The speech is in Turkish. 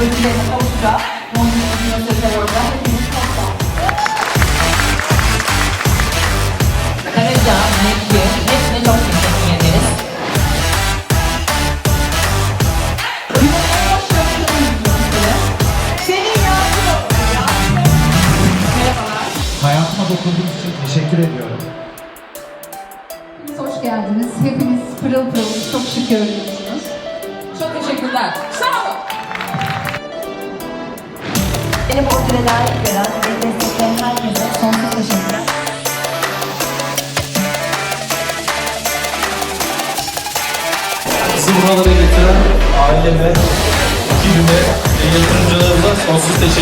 Ödülleri Oscar, Montreux Üniversitesi Award'dan hepimiz çok Karaca, Mekki, hepsine çok teşekkür ederiz. Hayatıma dokunduğunuz için teşekkür ediyorum. Hepiniz hoş geldiniz. Hepiniz pırıl pırıl, çok şık görünüyorsunuz. Çok teşekkürler. Sağ olun. Bizi buralara getiren aileme, ekibime ve yatırımcılarıma sonsuz teşekkür